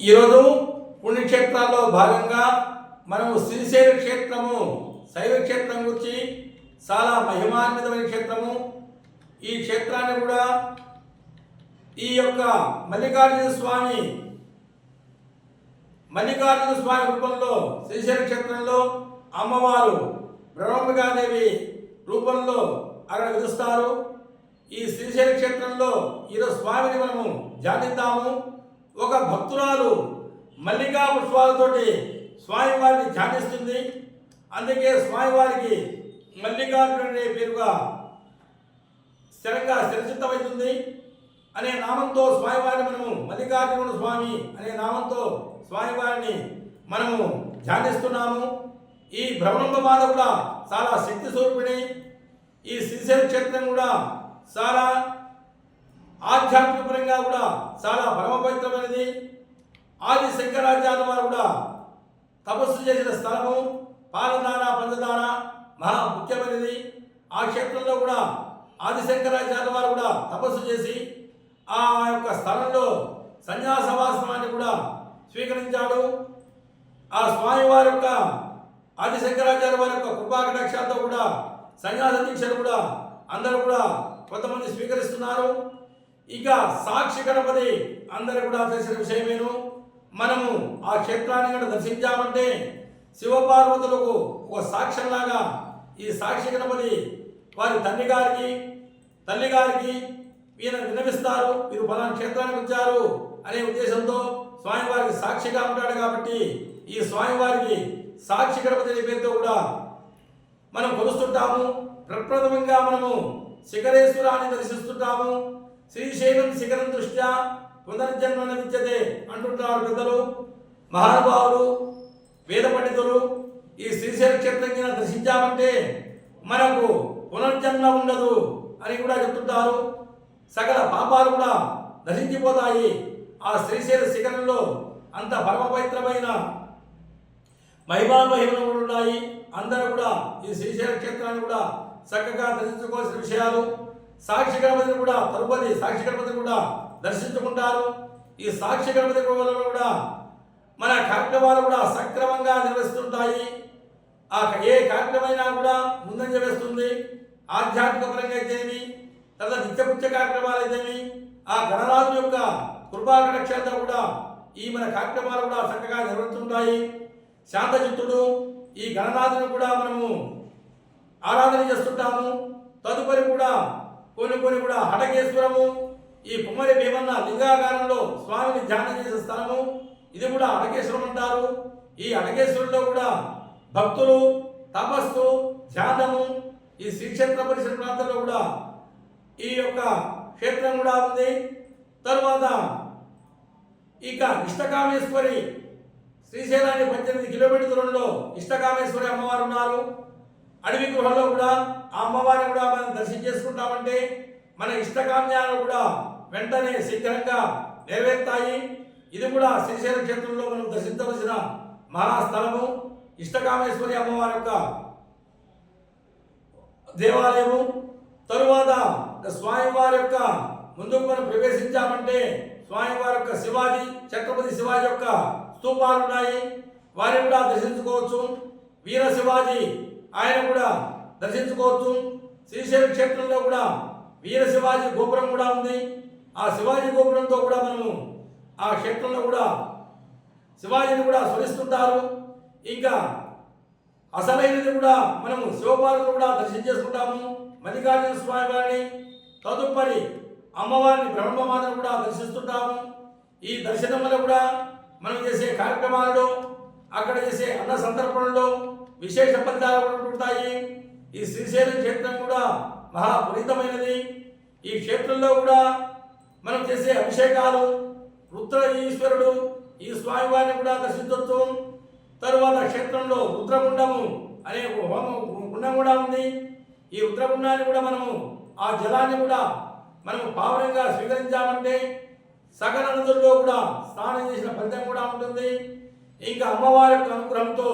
ఈరోజు పుణ్యక్షేత్రాల్లో భాగంగా మనము శ్రీశైల క్షేత్రము శైవ క్షేత్రం గురించి చాలా మహిమాన్వితమైన క్షేత్రము. ఈ క్షేత్రాన్ని కూడా ఈ యొక్క మల్లికార్జున స్వామి మల్లికార్జున స్వామి రూపంలో శ్రీశైల క్షేత్రంలో అమ్మవారు బ్రహ్మగాదేవి రూపంలో అక్కడ విలుస్తారు ఈ శ్రీశైల క్షేత్రంలో ఈరోజు స్వామిని మనము ధ్యానిద్దాము ఒక భక్తురాలు మల్లికా పుష్పాలతోటి స్వామివారిని ధ్యానిస్తుంది. అందుకే స్వామివారికి మల్లికార్జునుడు పేరుగా స్థిరంగా స్థిరచిత్తమవుతుంది అనే నామంతో స్వామివారిని మనము మల్లికార్జునుడు స్వామి అనే నామంతో స్వామివారిని మనము ధ్యానిస్తున్నాము. ఈ భ్రమణంబ బాధ కూడా చాలా శక్తి స్వరూపిణి. ఈ శ్రీశైల క్షేత్రం కూడా చాలా ఆధ్యాత్మికపరంగా కూడా చాలా పరమపవిత్రమైనది. ఆది శంకరాచార్య వారు కూడా తపస్సు చేసిన స్థలము పాలదాన పంచదాన మహా ముఖ్యమైనది. ఆ క్షేత్రంలో కూడా ఆది శంకరాచార్య వారు కూడా తపస్సు చేసి ఆ యొక్క స్థలంలో సన్యాసవాసనాన్ని కూడా స్వీకరించాడు. ఆ స్వామివారి యొక్క ఆది శంకరాచార్య వారి యొక్క కృపాకటాక్షాలతో కూడా సన్యాస దీక్షలు కూడా అందరూ కూడా కొంతమంది స్వీకరిస్తున్నారు. ఇక సాక్షి గణపతి అందరూ కూడా తెలిసిన విషయమేను మనము ఆ క్షేత్రాన్ని కూడా దర్శించామంటే శివపార్వతులకు ఒక సాక్ష్యంలాగా ఈ సాక్షి గణపతి వారి తండ్రి గారికి తల్లి గారికి ఈయన విన్నవిస్తారు వీరు ఫలానా క్షేత్రానికి వచ్చారు అనే ఉద్దేశంతో స్వామివారికి సాక్షిగా ఉంటాడు కాబట్టి ఈ స్వామివారికి సాక్షి గణపతి అనే పేరుతో కూడా మనం కొలుస్తుంటాము. ప్రప్రథమంగా మనము శిఖరేశ్వరాన్ని దర్శిస్తుంటాము. శ్రీశైలం శిఖరం దృష్ట్యా పునర్జన్మ విద్యతే అంటుంటారు పెద్దలు. మహానుభావులు వేద పండితులు ఈ శ్రీశైల క్షేత్రం కింద దర్శించామంటే మనకు పునర్జన్మ ఉండదు అని కూడా చెప్తుంటారు. సకల పాపాలు కూడా నశించిపోతాయి. ఆ శ్రీశైల శిఖరంలో అంత పరమ పవిత్రమైన మహిమా ఉన్నాయి అందరూ కూడా ఈ శ్రీశైల క్షేత్రాన్ని కూడా చక్కగా దర్శించుకోవాల్సిన విషయాలు. సాక్షి గణపతిని కూడా తరుపతి సాక్షి గణపతిని కూడా దర్శించుకుంటారు. ఈ సాక్షి గణపతి వల్ల కూడా మన కార్యక్రమాలు కూడా సక్రమంగా నిర్వహిస్తుంటాయి. ఆ ఏ కార్యక్రమైనా కూడా ముందంజ వేస్తుంది. ఆధ్యాత్మిక పరంగా అయితేమి తర్వాత నిత్యపుత్య కార్యక్రమాలు అయితేమి ఆ గణరాజు యొక్క కృపాకటాక్షాలతో కూడా ఈ మన కార్యక్రమాలు కూడా చక్కగా నిర్వహిస్తుంటాయి. శాంతచిత్తుడు ఈ గణనాథుని కూడా మనము ఆరాధన చేస్తుంటాము. తదుపరి కూడా కొన్ని కొన్ని కూడా హటకేశ్వరము ఈ కుమ్మరి భీమన్న లింగాకారంలో స్వామిని ధ్యానం చేసే స్థలము. ఇది కూడా అటకేశ్వరం అంటారు. ఈ అటకేశ్వరంలో కూడా భక్తులు తపస్సు ధ్యానము ఈ శ్రీక్షేత్ర పరిసర ప్రాంతంలో కూడా ఈ యొక్క క్షేత్రం కూడా ఉంది. తరువాత ఇక ఇష్టకామేశ్వరి శ్రీశైలానికి పద్దెనిమిది కిలోమీటర్ దూరంలో ఇష్టకామేశ్వరి అమ్మవారు ఉన్నారు. అడవి గృహంలో కూడా ఆ అమ్మవారిని కూడా మనం దర్శనం చేసుకుంటామంటే మన ఇష్టకామ్యాలు కూడా వెంటనే శీఘ్రంగా నెరవేరుతాయి. ఇది కూడా శ్రీశైల క్షేత్రంలో మనం దర్శించవలసిన మహాస్థలము. ఇష్టకామేశ్వరి అమ్మవారి యొక్క దేవాలయము. తరువాత స్వామివారి యొక్క ముందుకు మనం ప్రవేశించామంటే స్వామివారి యొక్క శివాజీ ఛత్రపతి శివాజీ యొక్క స్తూపాలు ఉన్నాయి. వారిని కూడా దర్శించుకోవచ్చు. వీర శివాజీ ఆయన కూడా దర్శించుకోవచ్చు. శ్రీశైల క్షేత్రంలో కూడా వీర శివాజీ గోపురం కూడా ఉంది. ఆ శివాజీ గోపురంతో కూడా మనము ఆ క్షేత్రంలో కూడా శివాజీని కూడా స్మరిస్తుంటారు. ఇంకా అసలైనది కూడా మనము శివపార్వతులు కూడా దర్శనం చేసుకుంటాము. మల్లికార్జున స్వామి వారిని తదుపరి అమ్మవారిని బ్రహ్మమాతను కూడా దర్శిస్తుంటాము. ఈ దర్శనం వల్ల కూడా మనం చేసే కార్యక్రమాలలో అక్కడ చేసే అన్న సందర్భంలో విశేష ఫలితాలు కూడా ఉంటాయి. ఈ శ్రీశైలం క్షేత్రం కూడా మహాపునీతమైనది. ఈ క్షేత్రంలో కూడా మనం చేసే అభిషేకాలు రుద్ర ఈశ్వరుడు ఈ స్వామివారిని కూడా దర్శించవచ్చు తరువాత క్షేత్రంలో రుద్రగుండము అనే ఒక గుండం కూడా ఉంది. ఈ రుద్రగుండాన్ని కూడా మనము ఆ జలాన్ని కూడా మనము పావనంగా స్వీకరించామంటే సకల నదుల్లో కూడా స్నానం చేసిన ఫలితం కూడా ఉంటుంది. ఇంకా అమ్మవారి యొక్క అనుగ్రహంతో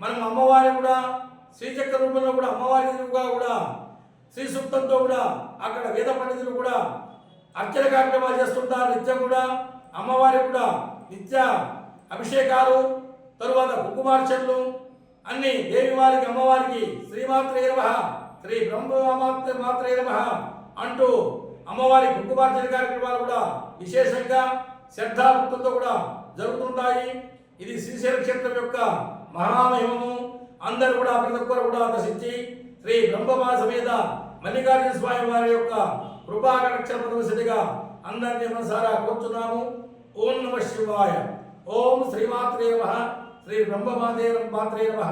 మనం అమ్మవారి కూడా శ్రీచక్ర రూపంలో కూడా అమ్మవారి కూడా శ్రీ సూక్తంతో కూడా అక్కడ వేద పండితులు కూడా అర్చన కార్యక్రమాలు చేస్తుంటారు. నిత్యం కూడా అమ్మవారి కూడా నిత్య అభిషేకాలు తరువాత కుంకుమార్చనలు అన్ని దేవి వారికి అమ్మవారికి శ్రీమాత్రే నమ శ్రీ బ్రహ్మమాత్ర మాత్రే నమ అంటూ అమ్మవారి కుకుమార్చన కార్యక్రమాలు కూడా విశేషంగా శ్రద్ధాభక్తులతో కూడా జరుగుతుంటాయి. ఇది శ్రీశైల క్షేత్రం యొక్క మహామహిమము అందరూ కూడా ప్రతి ఒక్కరు కూడా దర్శించి శ్రీ బ్రహ్మమా సమేత మల్లికార్జున స్వామి వారి యొక్క కృపాకరక్షణ అందరినీ మనసారా కూర్చున్నాము. ఓం నమ శివాయ. ఓం శ్రీమాత్రే నమ. శ్రీ బ్రహ్మమాదే మాత్రే నమ.